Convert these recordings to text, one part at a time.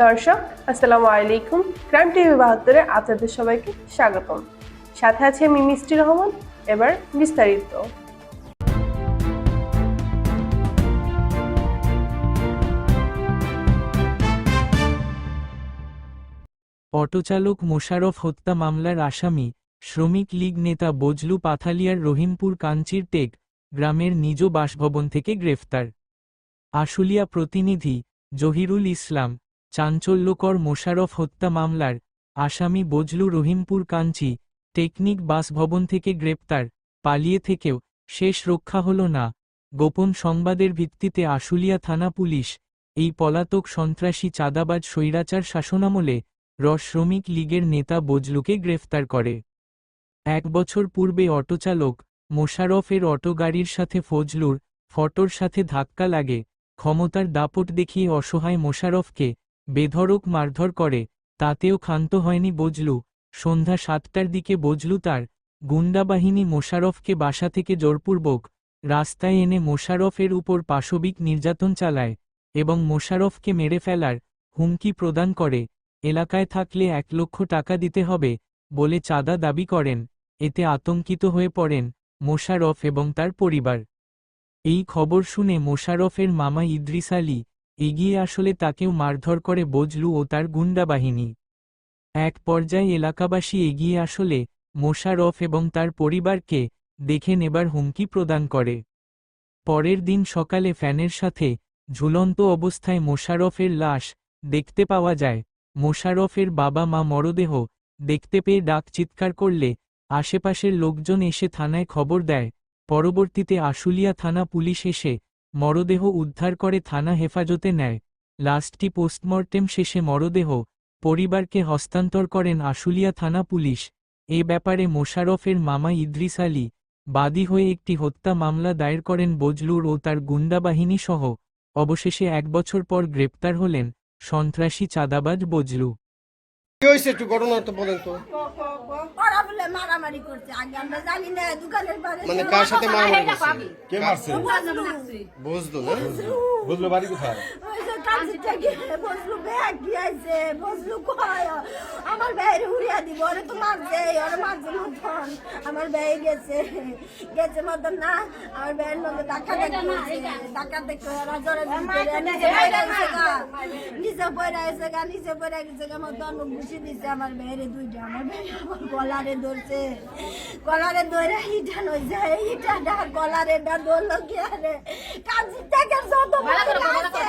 দর্শক, আসসালামু আলাইকুম। ক্রাইম টিভি বাহাত্তরে আপনাদের সবাইকে স্বাগতম। সাথে আছে আমি মিষ্টি রহমান, এবার বিস্তারিত। অটোচালক মোশারফ হত্যা মামলার আসামি, শ্রমিক লীগ নেতা বজলু পাথালিয়ার রহিমপুর কাঞ্চির টেক, গ্রামের নিজ বাসভবন থেকে গ্রেফতার। আশুলিয়া প্রতিনিধি, জহিরুল ইসলাম। চাঞ্চল্যকর মোশারফ হত্যা মামলার আসামি বজলু রহিমপুর কাঞ্চি টেকনিক বাসভবন থেকে গ্রেপ্তার, পালিয়ে থেকেও শেষ রক্ষা হল না। গোপন সংবাদের ভিত্তিতে আশুলিয়া থানা পুলিশ এই পলাতক সন্ত্রাসী চাঁদাবাজ স্বৈরাচার শাসনামলে র শ্রমিক লীগের নেতা বজলুকে গ্রেফতার করে। এক বছর পূর্বে অটোচালক মোশারফের অটো গাড়ির সাথে ফজলুর ফটোর সাথে ধাক্কা লাগে, ক্ষমতার দাপট দেখিয়ে অসহায় মোশারফকে বেধড়ক মারধর করে, তাতেও ক্ষান্ত হয়নি বজলু। সন্ধ্যা সাতটার দিকে বজলু তার গুন্ডাবাহিনী মোশারফকে বাসা থেকে জোরপূর্বক রাস্তায় এনে মোশারফের উপর পাশবিক নির্যাতন চালায় এবং মোশারফকে মেরে ফেলার হুমকি প্রদান করে, এলাকায় থাকলে এক লক্ষ টাকা দিতে হবে বলে চাঁদা দাবি করেন। এতে আতঙ্কিত হয়ে পড়েন মোশারফ এবং তার পরিবার। এই খবর শুনে মোশারফের মামা ইদ্রিস আলী এগিয়ে আসলে তাকেও মারধর করে বজলু ও তার গুন্ডা বাহিনী। এক পর্যায়ে এলাকাবাসী এগিয়ে আসলে মোশারফ এবং তার পরিবারকে দেখে নেবার হুমকি প্রদান করে। পরের দিন সকালে ফ্যানের সাথে ঝুলন্ত অবস্থায় মোশারফের লাশ দেখতে পাওয়া যায়। মোশারফের বাবা মা মরদেহ দেখতে পেয়ে ডাক চিৎকার করলে আশেপাশের লোকজন এসে থানায় খবর দেয়। পরবর্তীতে আশুলিয়া থানা পুলিশ এসে মরদেহ উদ্ধার করে থানা হেফাজতে নেয়। লাশটি পোস্টমর্টেম শেষে মরদেহ পরিবারকে হস্তান্তর করেন আশুলিয়া থানা পুলিশ। এ ব্যাপারে মোশারফের মামা ইদ্রিস আলী, বাদী হয়ে একটি হত্যা মামলা দায়ের করেন বজলুর ও তার গুন্ডা বাহিনী সহ। অবশেষে এক বছর পর গ্রেপ্তার হলেন সন্ত্রাসী চাঁদাবাজ বজলু। একটু ঘটনাটা বলেন তো। ওরা বলে মারামারি করছে। আগে আমরা জানি না দোকানের পারে মানে কার সাথে মারামারি করছে? কে মারছে? বুঝলো না? বুঝলো বাড়ি কোথায়? কাঁচিটা গিয়ে বসলু ব্যাগ গিয়েছে বসলু কয়? আমার বাইরে উড়িয়া দিব তো মারছে ওরে মারছে মতন আমার ব্যয় গেছে গেছে মতন না আমার ব্যয়ের মধ্যে টাকা টাকা দেখে ওরা জোরে নিচে গেছে গা। নিচে গেছে গা মতন ঘুষি দিছে আমার বাইরে দুইটা আমার আমার গলারে ধরছে। গলারে ধরে ইটা নই যায় ইটা ডা গলারে ডা ধরলো কি আরে? কাঁচি থেকে যত আছে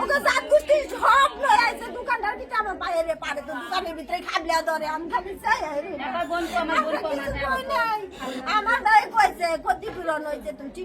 ওকে সাত গুষ্টি সব লয়ে আইছে দোকানদার ভিতরে আমার বাইরে পারে তো দোকানের ভিতরে ধরে আমি খালি চাই আমার ভাই কইছে ক্ষতিপূরণ হয়েছে তুমি ঠিক